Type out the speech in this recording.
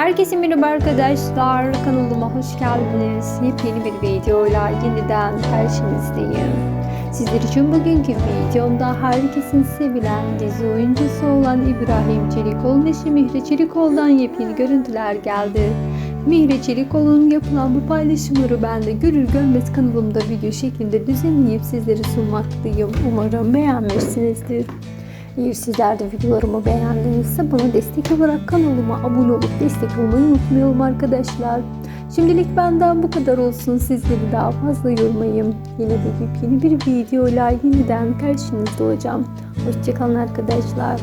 Herkese merhaba arkadaşlar. Kanalıma hoş geldiniz. Yepyeni bir videoyla yeniden karşınızdayım. Sizler için bugünkü videomda herkesin sevilen dizi oyuncusu olan İbrahim Çelikoğlu'nun eşi Mihri Çelikoğlu'dan yepyeni görüntüler geldi. Mihri Çelikoğlu'nun yapılan bu paylaşımları ben de görür görmez kanalımda video şeklinde düzenleyip sizlere sunmaktayım. Umarım beğenmişsinizdir. Eğer sizler de videolarımı beğendinizse bana destek olarak kanalıma abone olup destek olmayı unutmayalım arkadaşlar. Şimdilik benden bu kadar olsun. Sizleri daha fazla yormayayım. Yine de yepyeni bir videoyla yeniden karşınızda olacağım. Hoşçakalın arkadaşlar.